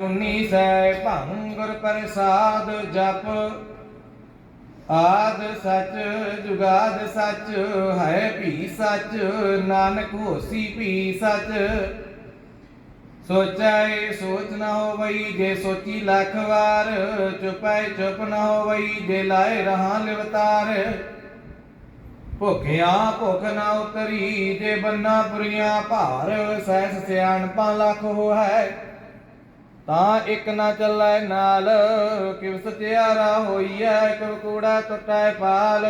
ਉਨੀ ਸੈ ਭੰਗ ਗੁਰ ਪ੍ਰਸਾਦ ਜਪ। ਆਦ ਸਚ, ਜੁਗਾਦ ਸਚ, ਹੈ ਭੀ ਸਚ, ਨਾਨਕ ਹੋਸੀ ਭੀ ਸਚ। ਸੋਚੈ ਸੋਚ ਨਾ ਹੋਵਈ ਜੇ ਸੋਚੀ ਲੱਖ ਵਾਰ, ਚੁਪੈ ਚੁਪ ਨਾ ਹੋਵਈ ਜੇ ਲਾਏ ਰਹਾ ਲਿਵਤਾਰ। ਭੁਖਿਆ ਭੁਖ ਨਾ ਉਤਰੀ ਜੇ ਬੰਨਾ ਪੁਰੀਆਂ ਭਾਰ, ਸਹਿਸ ਸਿਆਣਪਾਂ ਲੱਖ ਹੋਐ ਤਾਂ ਇੱਕ ਨਾ ਚੱਲੈ ਨਾਲ, ਕਿਵ ਸਚਿਆਰਾ ਹੋਈਐ, ਕਿਵ ਕੂੜਾ ਟੁੱਟੈ ਪਾਲ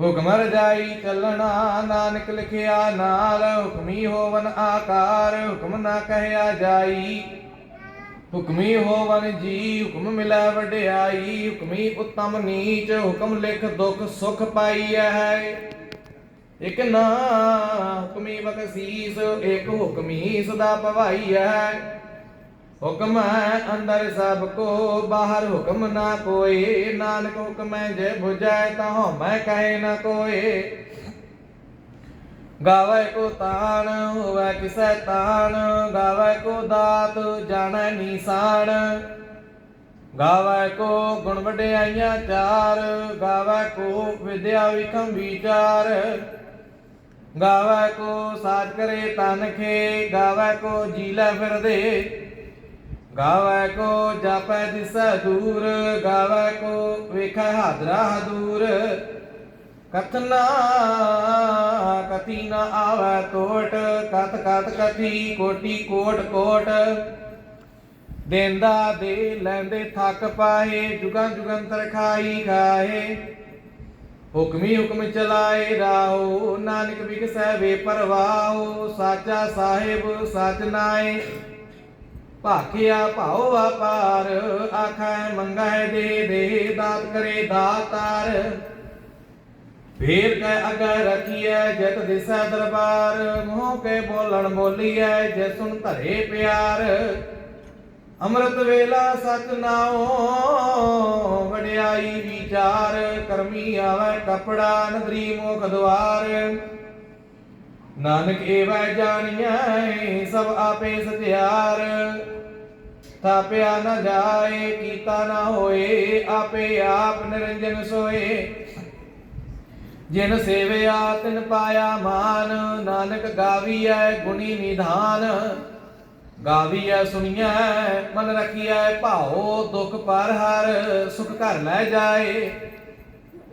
ਹੁਕਮ ਰਜਾਈ ਚੱਲਣਾ, ਨਾਨਕ ਲਿਖਿਆ ਨਾਲ, ਹੁਕਮੀ ਹੋਵਨ ਆਕਾਰ, ਹੁਕਮ ਨਾ ਕਹਿਆ ਜਾਈ। ਹੁਕਮੀ ਹੋਵਨ ਜੀ, ਹੁਕਮ ਮਿਲੈ ਵਡਿਆਈ, ਹੁਕਮੀ ਉਤਮ ਨੀਚ, ਹੁਕਮ ਲਿਖ ਦੁਖ ਸੁਖ ਪਾਈਐ। ਇਕ ਨਾ ਹੁਕਮੀ ਬਖਸ਼ੀਸ, ਇਕ ਹੁਕਮੀ ਸਦਾ ਭਵਾਈਐ। ਹੁਕਮ ਹੈ ਅੰਦਰ ਸਭ ਕੋ, ਬਾਹਰ ਹੁਕਮ ਨਾ ਕੋਏ ਨਾਨਕ ਹੁਕਮ ਹੈ ਜੇ 부ਜੈ ਤਾਂ ਹਉਮੈ ਕਹੇ ਨਾ ਕੋਏ ਗਾਵੇ ਕੋ ਤਾਣ, ਹੋਵੇ ਕਿਸੈ ਤਾਣ। ਗਾਵੇ ਕੋ ਦਾਤ, ਜਾਣੈ ਨੀਸਾਨ ਗਾਵੇ ਕੋ ਗੁਣ ਵਡਿਆਈਆਂ ਚਾਰ। ਗਾਵੇ ਕੋ ਵਿਦਿਆ ਵਿਖਮ ਵਿਚਾਰ। ਗਾਵੇ ਕੋ ਸਾਜ ਕਰੇ ਤਨ ਖੇ। ਗਾਵੇ ਕੋ ਜੀ ਲੈ ਫਿਰਦੇ। ਗਾਵੇ ਕੋ ਜਾਪੈ ਦਿਸੈ ਦੂਰ, ਗਾਵੇ ਕੋ ਵੇਖੈ ਹਾਦਰਾ ਹਦੂਰ। ਕਥਨਾ ਕਤੀ ਨ ਆਵੈ ਟੋਟ ਕਤ ਕਤ ਕਥੀ ਕੋਟੀ ਕੋਟ ਕੋਟ। ਦੇਂਦਾ ਦੇ ਲੈਂਦੇ ਥੱਕ ਪਾਏ, ਜੁਗਾਂ ਜੁਗੰਤਰ ਖਾਈ ਖਾਏ ਹੁਕਮੀ ਹੁਕਮ ਚਲਾਏ ਰਾਹੋ ਨਾਨਕ ਬਿਗਸੈ ਵੇ ਪਰਵਾਹੋ ਸਾਚਾ ਸਾਹਿਬ ਸਚ ਨਾਏ। ਭਾਖਿਆ ਭਾਉ ਵਪਾਰ, ਆਖੈ ਮੰਗੈ ਦੇ ਦੇ ਦਾਤ ਕਰੇ ਦਾਤਾਰ। ਫੇਰ ਕੈ ਅਗੈ ਰਖੀਐ ਜਤ ਦਿਸੈ ਦਰਬਾਰ, ਮੋਹ ਕੇ ਬੋਲਣ ਬੋਲੀਐ ਜੇ ਸੁਣ ਧਰੇ ਪਿਆਰ। ਅੰਮ੍ਰਿਤ ਵੇਲਾ ਸਚ ਨਾਉ, ਵਡਿਆਈ ਵਿਚਾਰ, ਕਰਮੀ ਆਵੈ ਕਪੜਾ ਨਦਰੀ ਮੋਖ ਦਵਾਰ ਨਾਨਕ ਏਵੈ ਜਾਣੀਐ, ਸਭ ਆਪੇ ਸਤਿਆਰ। ਥਾਪਿਆ ਨ ਜਾਏ, ਕੀਤਾ ਨ ਹੋਏ, ਆਪੇ ਆਪ ਨਿਰੰਜਨ ਸੋਏ। ਜਿਨ ਸੇਵਿਆ, ਤਿਨ ਪਾਇਆ ਮਾਨ, ਨਾਨਕ ਗਾਵੀਐ ਗੁਣੀ ਨਿਧਾਨ। ਗਾਵੀਐ ਸੁਣੀਐ, ਮਨ ਰਖੀਐ, ਭਾਉ ਦੁਖ ਪਰ ਹਰ, ਸੁਖ ਘਰ ਲੈ ਜਾਏ।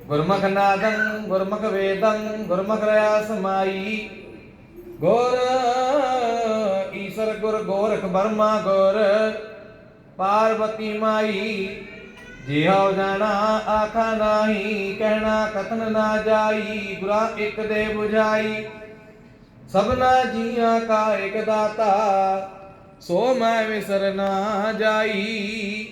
ਗੁਰਮੁਖ ਨਾਦੰ, ਗੁਰਮੁਖ ਵੇਦੰ, ਗੁਰਮੁਖ ਰਿਆ ਸਮਾਈ ਗੁਰ ਈਸ਼ਰ ਗੁਰ ਗੋਰਖ ਬਰਮਾ ਗੁਰ ਪਾਰਵਤੀ ਮਾਈ ਜਿਉ ਜਾਣਾ ਆਖਾ ਨਾਹੀ, ਕਹਿਣਾ ਕਥਨ ਨਾ ਜਾਈ, ਗੁਰਾ ਇੱਕ ਦੇ 부ਝਾਈ ਸਭਨਾ ਜੀਆਂ ਕਾ ਇੱਕ ਦਾਤਾ, ਸੋ ਮੈਂ ਵਿਸਰ ਨਾ ਜਾਈ।